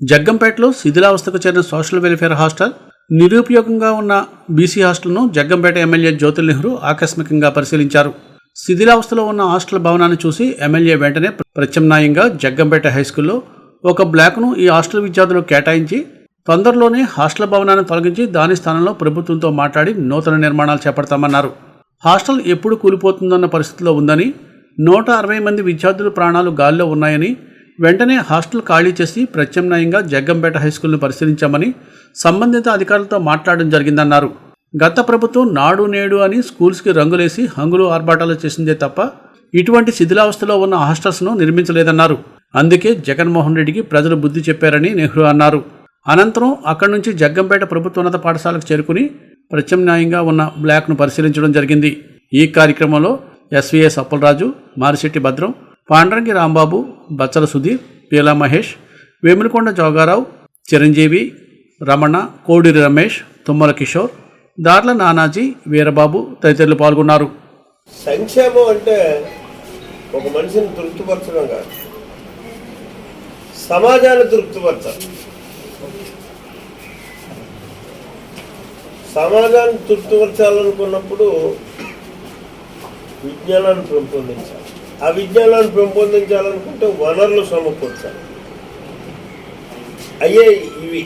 జగ్గంపేటలో శిథిలావస్థకు చేరిన social welfare hostel నిరుపయోగంగా ఉన్న బీసీ హాస్టల్ను జగ్గంపేట ఎమ్మెల్యే జ్యోతుల్ నెహ్రూ ఆకస్మికంగా పరిశీలించారు. శిథిలావస్థలో ఉన్న హాస్టల్ భవనాన్ని చూసి ఎమ్మెల్యే వెంటనే ప్రత్యామ్నాయంగా జగ్గంపేట హైస్కూల్లో ఒక బ్లాక్ను ఈ హాస్టల్ విద్యార్థులకు కేటాయించి తొందరలోనే హాస్టల్ భవనాన్ని తొలగించి దాని స్థానంలో ప్రభుత్వంతో మాట్లాడి నూతన నిర్మాణాలు చేపడతామన్నారు. హాస్టల్ ఎప్పుడు కూలిపోతుందన్న పరిస్థితిలో ఉందని నూట అరవై మంది విద్యార్థుల ప్రాణాలు గాల్లో ఉన్నాయని వెంటనే హాస్టల్ ఖాళీ చేసి ప్రత్యామ్నాయంగా జగ్గంపేట హైస్కూల్ను పరిశీలించామని సంబంధిత అధికారులతో మాట్లాడడం జరిగిందన్నారు. గత ప్రభుత్వం నాడు నేడు అని స్కూల్స్కి రంగులేసి హంగులు ఆర్భాటాలు చేసిందే తప్ప ఇటువంటి శిథిలావస్థలో ఉన్న హాస్టల్స్ను నిర్మించలేదన్నారు. అందుకే జగన్మోహన్ రెడ్డికి ప్రజలు బుద్ధి చెప్పారని నెహ్రూ అన్నారు. అనంతరం అక్కడి నుంచి జగ్గంపేట ప్రభుత్వోన్నత పాఠశాలకు చేరుకుని ప్రత్యామ్నాయంగా ఉన్న బ్లాక్ను పరిశీలించడం జరిగింది. ఈ కార్యక్రమంలో ఎస్వీఎస్ అప్పలరాజు మారిశెట్టి భద్రం పాండ్రంగి రాంబాబు బచ్చల సుధీర్ పీలా మహేష్ వేములకొండ జోగారావు చిరంజీవి రమణ కోడిరి రమేష్ తుమ్మల కిషోర్ దార్ల నానాజీ వీరబాబు తదితరులు పాల్గొన్నారు. సంక్షేమం అంటే ఒక మనిషిని తృప్తిపరచడం కాదు. సమాజాన్ని తృప్తిపరచాలి. సమాజాన్ని తృప్తిపరచాలనుకున్నప్పుడు విజ్ఞానాన్ని పెంపొందించాలి. ఆ విజ్ఞానాన్ని పెంపొందించాలనుకుంటే వనరులు సమకూర్చాలి. అయ్యే ఇవి.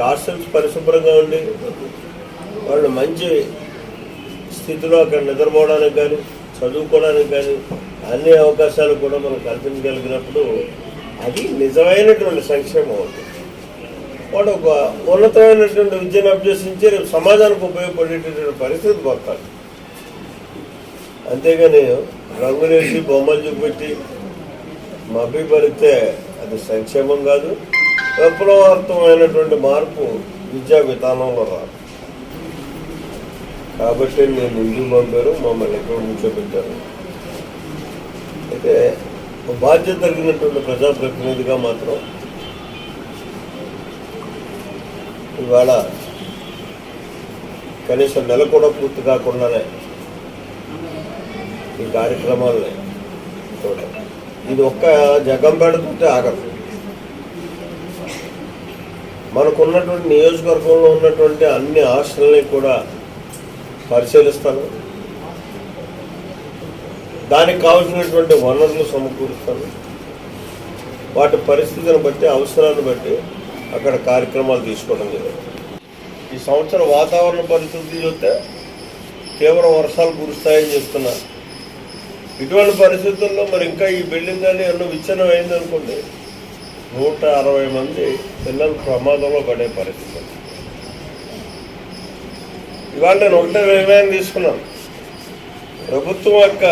హాస్టల్స్ పరిశుభ్రంగా ఉండి వాళ్ళు మంచి స్థితిలో అక్కడ నిద్రపోవడానికి కానీ చదువుకోవడానికి కానీ అన్ని అవకాశాలు కూడా మనం కల్పించగలిగినప్పుడు అది నిజమైనటువంటి సంక్షేమం అవుతుంది. వాడు ఒక ఉన్నతమైనటువంటి విద్యను అభ్యసించి రేపు సమాజానికి ఉపయోగపడేటటువంటి పరిస్థితి పోతాడు అంతేగాని రంగులేసి బొమ్మలు చూపెట్టి మభ్య పడితే అది సంక్షేమం కాదు విప్లవార్థమైనటువంటి మార్పు విద్యా విధానంలో రాదు. కాబట్టి నేను ఇంటికి పంపారు మమ్మల్ని ఎక్కడ కూర్చోబెట్టారు అయితే బాధ్యత కలిగినటువంటి ప్రజాప్రతినిధిగా మాత్రం ఇవాళ కనీసం నెల కూడా పూర్తి కాకుండానే ఈ కార్యక్రమాలని ఇది ఒక్క జగం పెడుతుంటే ఆగదు. మనకున్నటువంటి నియోజకవర్గంలో ఉన్నటువంటి అన్ని హాస్టల్ని కూడా పరిశీలిస్తాను. దానికి కావాల్సినటువంటి వనరులు సమకూరుస్తాను. వాటి పరిస్థితిని బట్టి అవసరాన్ని బట్టి అక్కడ కార్యక్రమాలు తీసుకోవడం జరిగింది. ఈ సంవత్సరం వాతావరణ పరిస్థితి చూస్తే తీవ్ర వర్షాలు కురుస్తాయని చెప్తున్నారు. ఇటువంటి పరిస్థితుల్లో మరి ఇంకా ఈ బిల్డింగ్ కానీ ఎన్నో విచ్ఛిన్నం అయిందనుకోండి నూట అరవై మంది పిల్లలు ప్రమాదంలో పడే పరిస్థితి. ఇవాళ నేను ఒకటే నిర్ణయం తీసుకున్నాను. ప్రభుత్వం యొక్క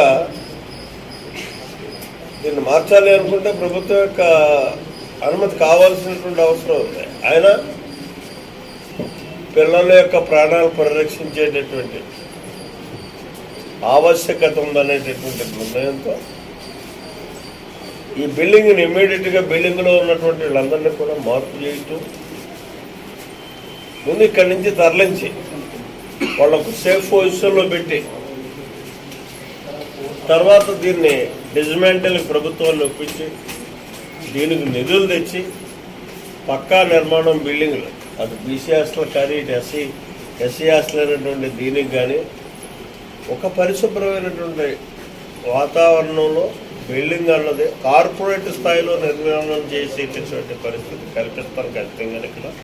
దీన్ని మార్చాలి అనుకుంటే ప్రభుత్వం యొక్క అనుమతి కావాల్సినటువంటి అవసరం ఉంది. ఆయన పిల్లల యొక్క ప్రాణాలు పరిరక్షించేటటువంటి ఆవశ్యకత ఉందనేటటువంటి నిర్ణయంతో? ఈ బిల్డింగ్ని ఇమ్మీడియట్గా బిల్డింగ్లో ఉన్నటువంటి వీళ్ళందరినీ కూడా మార్పు చేయటం ముందు ఇక్కడి నుంచి తరలించి వాళ్ళకు సేఫ్ పొజిషన్లో పెట్టి తర్వాత దీన్ని డిజిమెంటల్ ప్రభుత్వాన్ని ఒప్పించి దీనికి నిధులు తెచ్చి పక్కా నిర్మాణం బిల్డింగ్లు అది బీసీ హాస్టల్ కానీ ఇటు ఎస్సీ ఎస్సీ హాస్టల్ అనేటువంటి దీనికి కానీ ఒక పరిశుభ్రమైనటువంటి వాతావరణంలో బిల్డింగ్ అన్నది కార్పొరేట్ స్థాయిలో నిర్మాణం చేసేటటువంటి పరిస్థితి కల్పిస్తాను ఖచ్చితంగా ఇక్కడ.